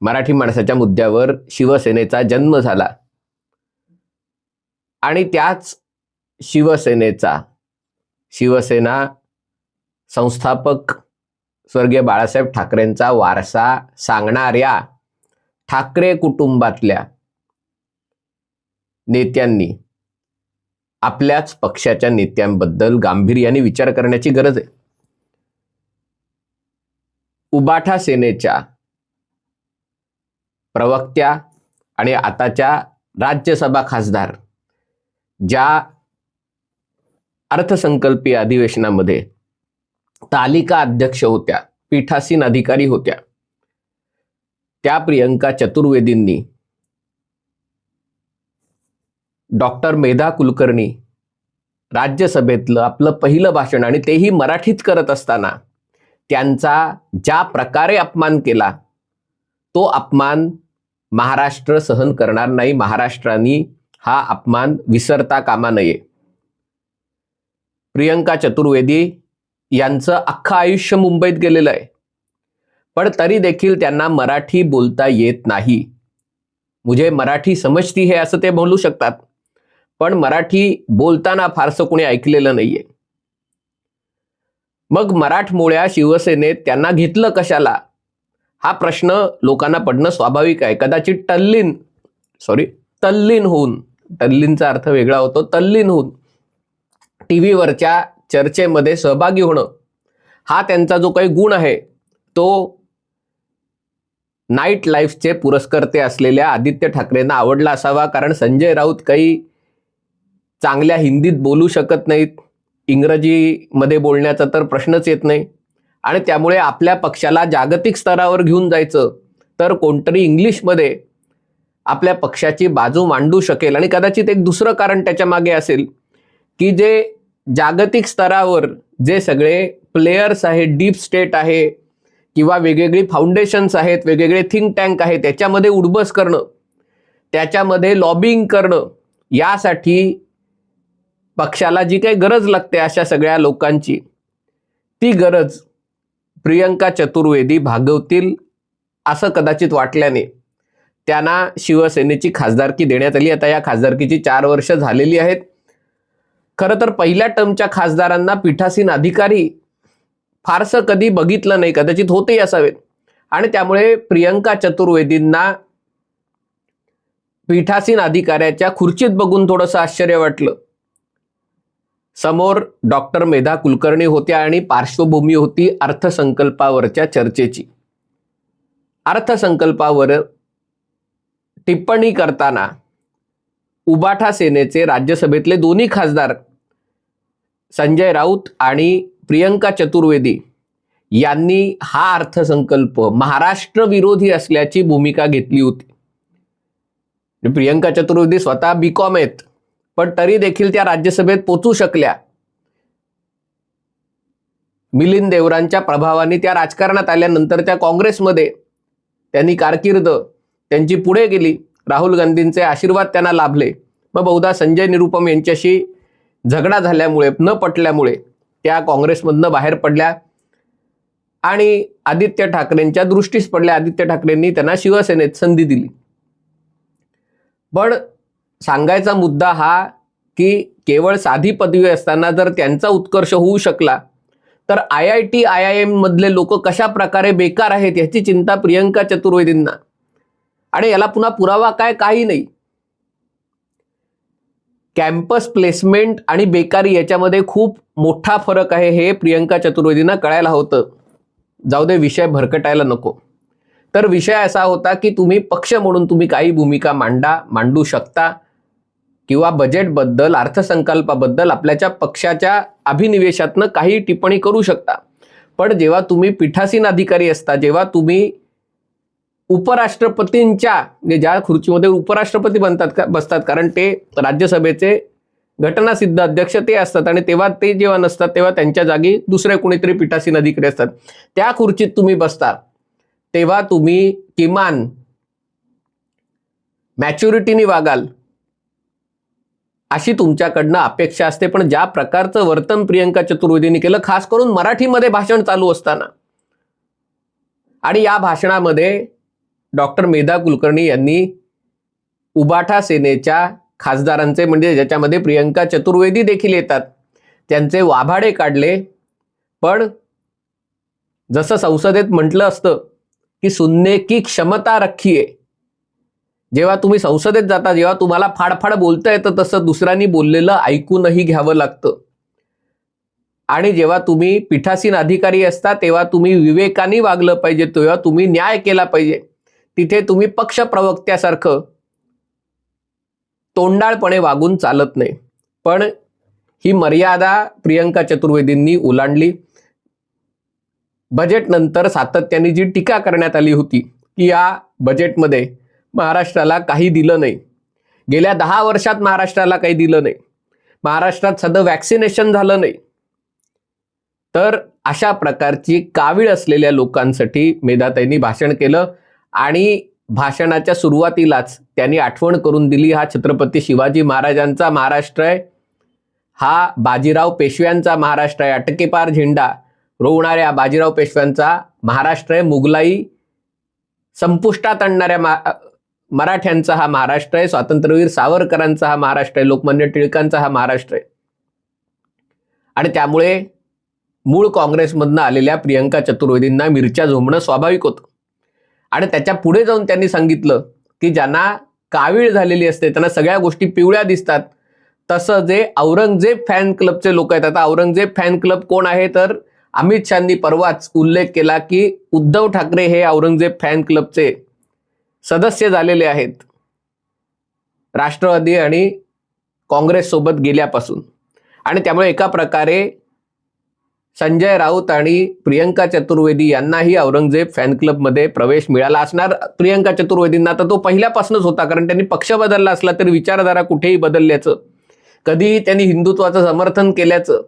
मराठी माणसाच्या मुद्द्यावर शिवसेनेचा जन्म झाला. आणि त्याच शिवसेनेचा शिवसेना संस्थापक स्वर्गीय बाळासाहेब ठाकरेंचा वारसा सांगणाऱ्या ठाकरे कुटुंबातल्या नेत्यांनी आपल्याच पक्षाच्या नेत्यांबद्दल गांभीर्याने विचार करण्याची गरज आहे. उबाठा सेनेच्या प्रवक्त्या आणि आताच्या राज्यसभा खासदार ज्या अर्थसंकल्पीय अधिवेशनामध्ये तालिका अध्यक्ष होत्या पीठासीन अधिकारी होत्या त्या प्रियंका चतुर्वेदींनी डॉक्टर मेधा कुलकर्णी राज्यसभेतलं आपलं पहिलं भाषण आणि तेही मराठीत करत असताना त्यांचा ज्या प्रकारे अपमान केला तो अपमान महाराष्ट्र सहन करणार नाही. महाराष्ट्रांनी हा अपमान विसरता कामा नये. प्रियंका चतुर्वेदी यांचं अख्खं आयुष्य मुंबईत गेलेलं आहे. पण तरी देखील त्यांना मराठी बोलता येत नाही. मुझे मराठी समजती हे असं ते बोलू शकतात. पण मराठी बोलताना फारसं कोणी ऐकलेलं नाहीये. मग मराठमोळ्या शिवसेनेत त्यांना घेतलं कशाला? हा प्रश्न लोकांना पडणं स्वाभाविक आहे. कदाचित टल्लीन सॉरी तल्लीन होऊन टल्लीनचा अर्थ वेगळा होतो तल्लीन होऊन टी व्हीवरच्या चर्चेमध्ये सहभागी होणं हा त्यांचा जो काही गुण आहे तो नाईट लाईफचे पुरस्कर्ते असलेल्या आदित्य ठाकरेंना आवडला असावा कारण संजय राऊत काही चांगल्या हिंदीत बोलू शकत नाहीत इंग्रजीमध्ये बोलण्याचा तर प्रश्नच येत नाही. आणि त्यामुळे आपल्या पक्षाला जागतिक स्तरावर घेऊन जायचं तर कोणतरी इंग्लिशमध्ये आपल्या पक्षाची बाजू मांडू शकेल. आणि कदाचित एक दुसरं कारण त्याच्यामागे असेल की जे जागतिक स्तरावर जे सगळे प्लेयर्स आहेत डीप स्टेट आहे किंवा वेगवेगळी फाउंडेशन्स आहेत वेगवेगळे थिंक टँक आहेत त्याच्यामध्ये उडबस करणं त्याच्यामध्ये लॉबिंग करणं यासाठी पक्षाला जी काही गरज लागते अशा सगळ्या लोकांची ती गरज प्रियंका चतुर्वेदी भागवतील असं कदाचित वाटल्याने त्यांना शिवसेनेची खासदारकी देण्यात आली. आता या खासदारकीची चार वर्ष झालेली आहेत. खरं तर पहिल्या टर्मच्या खासदारांना पीठासीन अधिकारी फारसं कधी बघितलं नाही. कदाचित होतेही असावेत. आणि त्यामुळे प्रियंका चतुर्वेदींना पीठासीन अधिकाऱ्याच्या खुर्चीत बघून थोडंसं आश्चर्य वाटलं. समोर डॉक्टर मेधा कुलकर्णी होत्या आणि पार्श्वभूमी होती अर्थसंकल्पावरच्या चर्चेची. अर्थसंकल्पावर टिप्पणी करताना उबाठा सेनेचे राज्यसभेतले दोन्ही खासदार संजय राऊत आणि प्रियंका चतुर्वेदी यांनी हा अर्थसंकल्प महाराष्ट्र विरोधी असल्याची भूमिका घेतली होती. म्हणजे प्रियंका चतुर्वेदी स्वतः बीकॉम आहेत. पण तरी देखील त्या राज्यसभेत पोचू शकल्या. मिलिंद देवरांच्या प्रभावाने त्या राजकारणात आल्यानंतर त्या काँग्रेसमध्ये त्यांनी कारकीर्द त्यांची पुढे गेली. राहुल गांधींचे आशीर्वाद त्यांना लाभले. मग बहुधा संजय निरुपम यांच्याशी झगडा झाल्यामुळे न पटल्यामुळे त्या काँग्रेसमधनं बाहेर पडल्या आणि आदित्य ठाकरेंच्या दृष्टीस पडल्या. आदित्य ठाकरेंनी त्यांना शिवसेनेत संधी दिली. पण सांगायचा मुद्दा हा की केवळ साधी पदवी असताना जर त्यांचा उत्कर्ष होऊ शकला तर I I T I I M मधले लोक कशा प्रकारे बेकार आहेत याची चिंता प्रियंका चतुर्वेदींना. आणि याला पुन्हा पुरावा काय? काही नाही. कॅम्पस प्लेसमेंट आणि बेकारी याच्यामध्ये खूप मोठा फरक आहे हे प्रियंका चतुर्वेदींना कळायला होतं. जाऊ दे विषय भरकटायला नको. तर विषय असा होता की तुम्ही पक्ष म्हणून तुम्ही काही भूमिका मांडा मांडू शकता. किंवा बजेटबद्दल अर्थसंकल्पाबद्दल आपल्याच्या पक्षाच्या अभिनिवेशातनं काही टिप्पणी करू शकता. पण जेव्हा तुम्ही पीठासीन अधिकारी असता जेव्हा तुम्ही उपराष्ट्रपतींच्या म्हणजे ज्या खुर्चीमध्ये उपराष्ट्रपती बनतात का बसतात कारण ते राज्यसभेचे घटनासिद्ध अध्यक्ष ते असतात आणि तेव्हा ते जेव्हा नसतात तेव्हा त्यांच्या जागी दुसरे कोणीतरी पीठासीन अधिकारी असतात. त्या खुर्चीत तुम्ही बसता. तेव्हा तुम्ही किमान मॅच्युरिटीने वागाल. अशी तुमच्याकडनं अपेक्षा असते पण ज्या प्रकारचं वर्तन प्रियंका चतुर्वेदीने केलं खास करून मराठीमध्ये भाषण चालू असताना. आणि या भाषणामध्ये डॉक्टर मेधा कुलकर्णी यांनी उबाठा सेनेच्या खासदारांचे म्हणजे ज्याच्यामध्ये प्रियंका चतुर्वेदी देखील येतात त्यांचे वाभाडे काढले. पण जसं संसदेत म्हटलं असतं की सुनने की क्षमता रखी आहे जेव्हा तुम्ही संसदेत जाता जेव्हा तुम्हाला फाडफाड बोलता येतं तसं दुसऱ्यांनी बोललेलं ऐकूनही घ्यावं लागतं. आणि जेव्हा तुम्ही पीठासीन अधिकारी असता तेव्हा तुम्ही विवेकाने वागलं पाहिजे तेव्हा तुम्ही न्याय केला पाहिजे. तिथे तुम्ही पक्ष प्रवक्त्यासारखं तोंडाळपणे वागून चालत नाही. पण ही मर्यादा प्रियंका चतुर्वेदींनी ओलांडली. बजेटनंतर सातत्याने जी टीका करण्यात आली होती की या बजेटमध्ये महाराष्ट्राला काही दिलं नाही. गेल्या दहा वर्षात महाराष्ट्राला काही दिलं नाही. महाराष्ट्रात सध्या वॅक्सिनेशन झालं नाही. तर अशा प्रकारची कावीळ असलेल्या लोकांसाठी मेधाताईंनी भाषण केलं आणि भाषणाच्या सुरुवातीलाच त्यांनी आठवण करून दिली हा छत्रपती शिवाजी महाराजांचा महाराष्ट्र आहे. हा बाजीराव पेशव्यांचा महाराष्ट्र आहे. अटकेपार झेंडा रोवणाऱ्या बाजीराव पेशव्यांचा महाराष्ट्र आहे. मुघलाई संपुष्टात आणणाऱ्या मा मराठ्यांचा हा महाराष्ट्र आहे. स्वातंत्र्यवीर सावरकरांचा हा महाराष्ट्र आहे. लोकमान्य टिळकांचा हा महाराष्ट्र आहे. आणि त्यामुळे मूळ काँग्रेसमधनं आलेल्या प्रियंका चतुर्वेदींना मिरच्या झोंबणं स्वाभाविक होतं. आणि त्याच्या पुढे जाऊन त्यांनी सांगितलं की ज्यांना कावीळ झालेली असते त्यांना सगळ्या गोष्टी पिवळ्या दिसतात. तसं जे औरंगजेब फॅन क्लबचे लोक आहेत. आता औरंगजेब फॅन क्लब कोण आहे? तर अमित शहानी परवाच उल्लेख केला की उद्धव ठाकरे हे औरंगजेब फॅन क्लबचे सदस्य झालेले आहेत. राष्ट्रवादी आणि काँग्रेससोबत गेल्यापासून. आणि त्यामुळे एका प्रकारे संजय राऊत आणि प्रियंका चतुर्वेदी यांनाही औरंगजेब फॅन क्लबमध्ये प्रवेश मिळाला असणार. प्रियंका चतुर्वेदींना तर तो पहिल्यापासूनच होता कारण त्यांनी पक्ष बदलला असला तरी विचारधारा कुठेही बदलल्याचं कधीही त्यांनी हिंदुत्वाचं समर्थन केल्याचं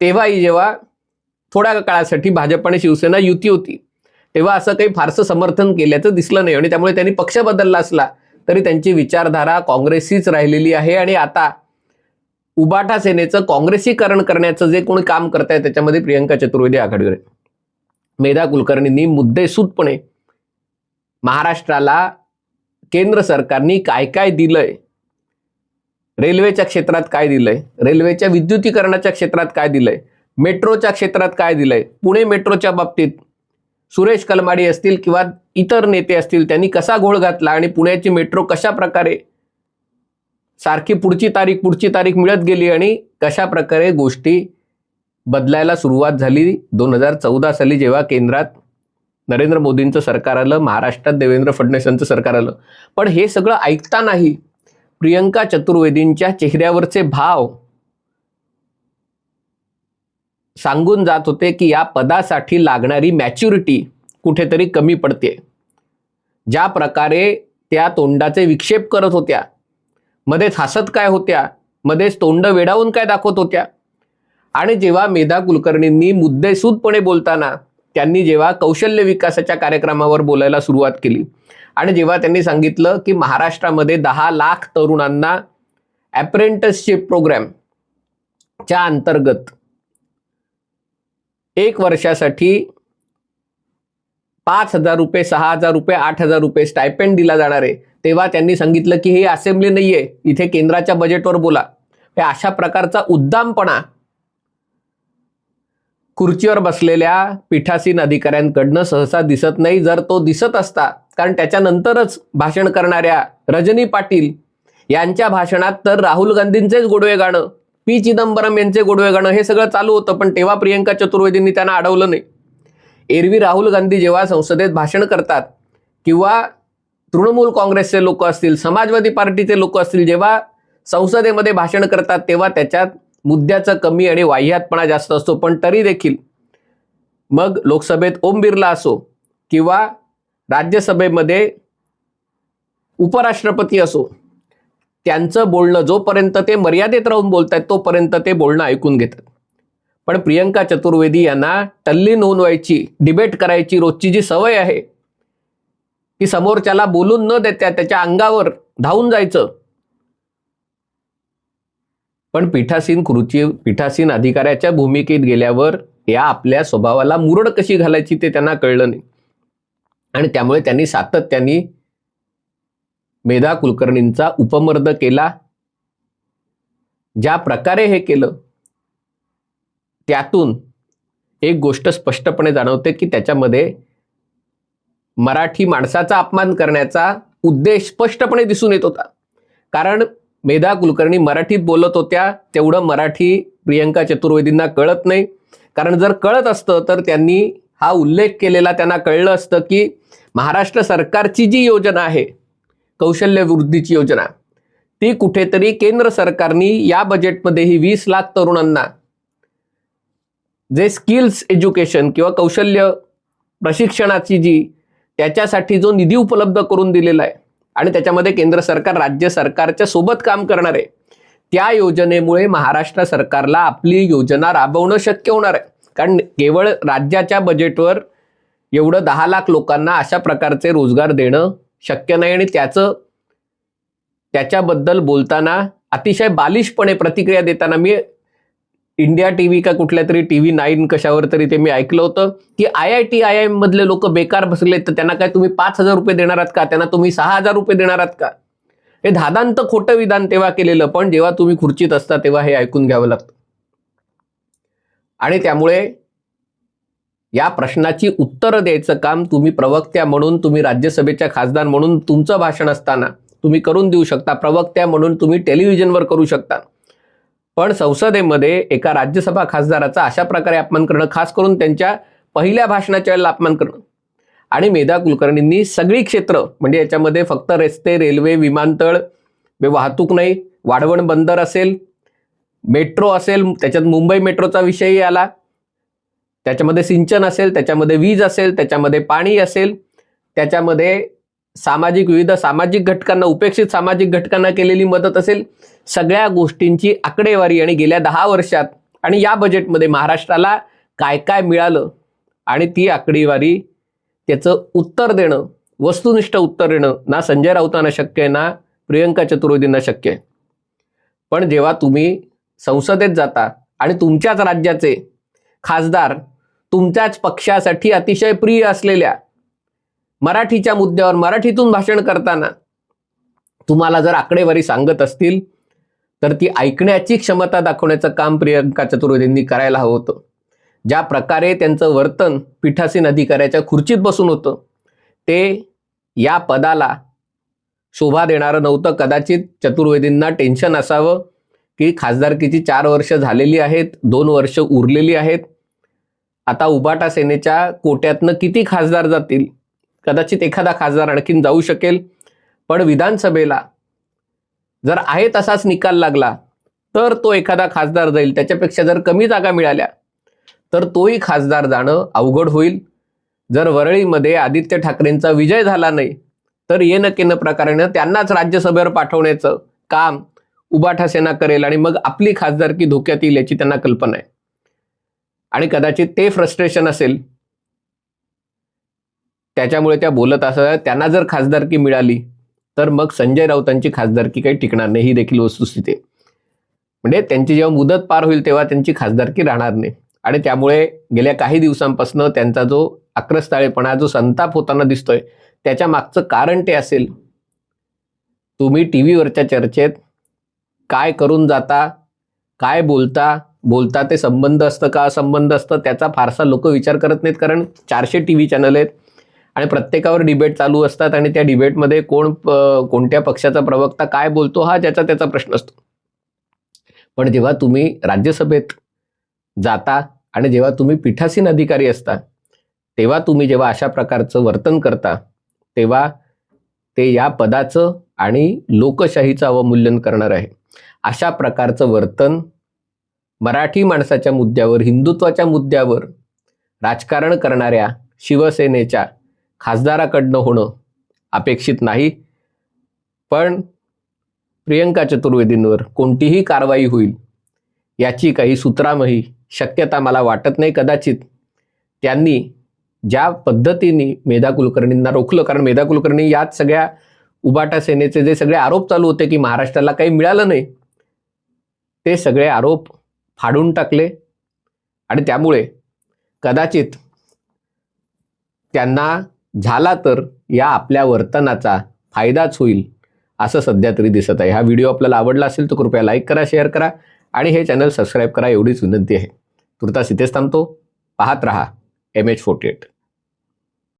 तेव्हाही जेव्हा थोड्या काळासाठी भाजप आणि शिवसेना युती होती तेव्हा असं काही फारसं समर्थन केल्याचं दिसलं नाही. आणि त्यामुळे त्यांनी पक्ष बदलला असला तरी त्यांची विचारधारा काँग्रेसीच राहिलेली आहे. आणि आता उबाटा सेनेचं काँग्रेसीकरण करण्याचं जे कोणी काम करताय त्याच्यामध्ये प्रियंका चतुर्वेदी आघाडीवर आहे मेधा कुलकर्णींनी मुद्देसूदपणे महाराष्ट्राला केंद्र सरकारनी काय काय दिलंय? रेल्वेच्या क्षेत्रात काय दिलंय? रेल्वेच्या विद्युतीकरणाच्या क्षेत्रात काय दिलंय? मेट्रोच्या क्षेत्रात काय दिलंय? पुणे मेट्रोच्या बाबतीत सुरेश कलमाडी असतील किंवा इतर नेते असतील त्यांनी कसा घोळ घातला आणि पुण्याची मेट्रो कशा प्रकारे सारखी पुढची तारीख पुढची तारीख मिळत गेली आणि कशा प्रकारे गोष्टी बदलायला सुरुवात झाली दोन हजार चौदा साली जेव्हा केंद्रात नरेंद्र मोदींचं सरकार आलं महाराष्ट्रात देवेंद्र फडणवीसांचं सरकार आलं. पण हे सगळं ऐकतानाही प्रियंका चतुर्वेदींच्या चेहऱ्यावरचे भाव सांगून जात होते की या पदासाठी लागणारी मॅच्युरिटी कुठेतरी कमी पडते. ज्या प्रकारे त्या तोंडाचे विक्षेप करत होत्या मध्येच हसत काय होत्या मध्येच तोंड वेडावून काय दाखवत होत्या? आणि जेव्हा मेधा कुलकर्णींनी मुद्देसूदपणे बोलताना त्यांनी जेव्हा कौशल्य विकासाच्या कार्यक्रमावर बोलायला सुरुवात केली आणि जेव्हा त्यांनी सांगितलं की महाराष्ट्रामध्ये दहा लाख तरुणांना अप्रेंटिसशिप प्रोग्रॅम च्या अंतर्गत एक वर्षासाठी पाच हजार रुपये सहा हजार रुपये आठ हजार रुपये स्टायपेंड दिला जाणार आहे. तेव्हा त्यांनी सांगितलं की हे असेंब्ली नाहीये इथे केंद्राच्या बजेटवर बोला. अशा प्रकारचा उद्दामपणा खुर्चीवर बसलेल्या पीठासीन अधिकाऱ्यांकडनं सहसा दिसत नाही. जर तो दिसत असता कारण त्याच्यानंतरच भाषण करणाऱ्या रजनी पाटील यांच्या भाषणात तर राहुल गांधींचेच गोडवे गाणं. पी चिदंबरम यांचे गोडवे गाणं हे सगळं चालू होतं पण तेव्हा प्रियंका चतुर्वेदींनी त्यांना अडवलं नाही. एरवी राहुल गांधी जेव्हा संसदेत भाषण करतात किंवा तृणमूल काँग्रेसचे लोक असतील समाजवादी पार्टीचे लोक असतील जेव्हा संसदेमध्ये भाषण करतात तेव्हा त्याच्यात मुद्द्याचं कमी आणि वाह्यातपणा जास्त असतो. पण तरी देखील मग लोकसभेत ओम बिर्ला असो किंवा राज्यसभेमध्ये उपराष्ट्रपती असो त्यांचं बोलणं जोपर्यंत ते मर्यादेत राहून बोलत आहेत तोपर्यंत ते बोलणं ऐकून घेतात. पण प्रियंका चतुर्वेदी यांना टल्ली नोंदवायची डिबेट करायची रोजची जी सवय आहे ती समोरच्याला बोलून न देत्या त्याच्या अंगावर धावून जायचं. पण पीठासीन कृती पीठासीन अधिकाऱ्याच्या भूमिकेत गेल्यावर या आपल्या स्वभावाला मुरड कशी घालायची ते त्यांना कळलं नाही. आणि त्यामुळे त्यांनी सातत्याने मेधा कुलकर्णींचा उपमर्द केला. ज्या प्रकारे हे केलं त्यातून एक गोष्ट स्पष्टपणे जाणवते की त्याच्यामध्ये मराठी माणसाचा अपमान करण्याचा उद्देश स्पष्टपणे दिसून येत होता. कारण मेधा कुलकर्णी मराठीत बोलत होत्या तेवढं मराठी प्रियंका चतुर्वेदींना कळत नाही. कारण जर कळत असतं तर त्यांनी हा उल्लेख केलेला त्यांना कळलं असतं की महाराष्ट्र सरकारची जी योजना आहे कौशल्य वृद्धीची योजना. ती कुठेतरी केंद्र सरकारने या बजेटमध्ये ही वीस लाख तरुणांना जे स्किल्स एज्युकेशन किंवा कौशल्य प्रशिक्षणाची जी त्याच्यासाठी जो निधी उपलब्ध करून दिलेला आहे आणि त्याच्यामध्ये केंद्र सरकार राज्य सरकारच्या सोबत काम करणार आहे त्या योजनेमुळे महाराष्ट्र सरकारला आपली योजना राबवणं शक्य होणार आहे. कारण केवळ राज्याच्या बजेटवर एवढं दहा लाख लोकांना अशा प्रकारचे रोजगार देणं शक्य नाही आणि त्याचं त्याच्याबद्दल बोलताना अतिशय बालिशपणे प्रतिक्रिया देताना मी इंडिया टी व्ही का कुठल्या तरी टी व्ही नाईन कशावर तरी ते मी ऐकलं होतं की I I T I I मधले लोक बेकार बसले तर त्यांना काय तुम्ही पाच हजार रुपये देणार आहात का? त्यांना तुम्ही सहा हजार रुपये देणार आहात का? हे धादांत खोटं विधान तेव्हा केलेलं पण जेव्हा तुम्ही खुर्चीत असता तेव्हा हे ऐकून घ्यावं लागतं. आणि त्यामुळे या प्रश्नाची उत्तरं द्यायचं काम तुम्ही प्रवक्त्या म्हणून तुम्ही राज्यसभेच्या खासदार म्हणून तुमचं भाषण असताना तुम्ही करून देऊ शकता प्रवक्त्या म्हणून तुम्ही टेलिव्हिजनवर करू शकता. पण संसदेमध्ये एका राज्यसभा खासदाराचा अशा प्रकारे अपमान करणं खास करून त्यांच्या पहिल्या भाषणाच्या वेळेला अपमान करणं. आणि मेधा कुलकर्णींनी सगळी क्षेत्र म्हणजे याच्यामध्ये फक्त रस्ते रेल्वे विमानतळ म्हणजे वाहतूक नाही वाढवण बंदर असेल मेट्रो असेल त्याच्यात मुंबई मेट्रोचा विषयही आला. त्याच्यामध्ये सिंचन असेल त्याच्यामध्ये वीज असेल त्याच्यामध्ये पाणी असेल त्याच्यामध्ये सामाजिक विविध सामाजिक घटकांना उपेक्षित सामाजिक घटकांना केलेली मदत असेल सगळ्या गोष्टींची आकडेवारी आणि गेल्या दहा वर्षात आणि या बजेटमध्ये महाराष्ट्राला काय काय मिळालं आणि ती आकडेवारी त्याचं उत्तर देणं वस्तुनिष्ठ उत्तर देणं ना संजय राऊतांना शक्य आहे ना प्रियंका चतुर्वेदींना शक्य आहे. पण जेव्हा तुम्ही संसदेत जाता आणि तुमच्याच राज्याचे खासदार तुमच्याच पक्षासाठी अतिशय प्रिय असलेल्या मराठीच्या मुद्द्यावर मराठीतून भाषण करताना तुम्हाला जर आकडेवारी सांगत असतील तर ती ऐकण्याची क्षमता दाखवण्याचं काम प्रियंका चतुर्वेदींनी करायला हवं होतं. ज्या प्रकारे त्यांचं वर्तन पीठासीन अधिकाऱ्याच्या खुर्चीत बसून होतं ते या पदाला शोभा देणारं नव्हतं. कदाचित चतुर्वेदींना टेन्शन असावं की खासदारकीची चार वर्ष झालेली आहेत दोन वर्ष उरलेली आहेत. आता उबाटा सेनेच्या कोट्यातनं किती खासदार जातील? कदाचित एखादा खासदार आणखीन जाऊ शकेल. पण विधानसभेला जर आहे तसाच निकाल लागला तर तो एखादा खासदार जाईल. त्याच्यापेक्षा जर कमी जागा मिळाल्या तर तोही खासदार जाणं अवघड होईल. जर वरळीमध्ये आदित्य ठाकरेंचा विजय झाला नाही तर येणं केनं केन प्रकारानं त्यांनाच राज्यसभेवर पाठवण्याचं काम उबाठा सेना करेल आणि मग आपली खासदारकी धोक्यात येईल याची त्यांना कल्पना आहे. आणि कदाचित ते फ्रस्ट्रेशन असेल त्याच्यामुळे त्या बोलत असं त्यांना जर खासदारकी मिळाली तर मग संजय राऊतांची खासदारकी काही टिकणार नाही. ही देखील वस्तुस्थिती आहे. म्हणजे त्यांची जेव्हा मुदत पार होईल तेव्हा त्यांची खासदारकी राहणार नाही. आणि त्यामुळे गेल्या काही दिवसांपासून त्यांचा जो आक्रस्ताळेपणा जो संताप होताना दिसतोय त्याच्या मागचं कारण ते असेल तुम्ही टी व्हीवरच्या चर्चेत काय करून जाता काय बोलता बोलता ते संबंध असतं का संबंध असतं त्याचा फारसा लोक विचार करत नाहीत कारण चारशे टी व्ही चॅनल आहेत आणि प्रत्येकावर डिबेट चालू असतात आणि त्या डिबेटमध्ये कोण कोणत्या पक्षाचा प्रवक्ता काय बोलतो हा ज्याचा त्याचा प्रश्न असतो. पण जेव्हा तुम्ही राज्यसभेत जाता आणि जेव्हा तुम्ही पीठासीन अधिकारी असता तेव्हा तुम्ही जेव्हा अशा प्रकारचं वर्तन करता तेव्हा ते या पदाचं आणि लोकशाहीचं अवमूल्यन करणार आहे. अशा प्रकारचं वर्तन मराठी माणसाच्या मुद्द्यावर हिंदुत्वाच्या मुद्द्यावर राजकारण करणाऱ्या शिवसेनेच्या खासदाराकडनं होणं अपेक्षित नाही. पण प्रियंका चतुर्वेदींवर कोणतीही कारवाई होईल याची काही सूत्रामही शक्यता मला वाटत नाही कदाचित. त्यांनी ज्या पद्धतीने मेधा कुलकर्णींना रोखलं कारण मेधा कुलकर्णी याच सगळ्या उबाटा सेनेचे जे सगळे आरोप चालू होते की महाराष्ट्राला काही मिळालं नाही ते सगळे आरोप फाडून टाकले. आणि त्यामुळे कदाचित त्यांना झाला तर या आपल्या वर्तनाचा फायदाच होईल असं सध्या तरी दिसत आहे. हा व्हिडिओ आपल्याला आवडला असेल तर कृपया लाईक करा शेअर करा आणि हे चॅनल सबस्क्राईब करा एवढीच विनंती आहे. तुर्तास इथेच थांबतो. पाहत रहा. M H forty eight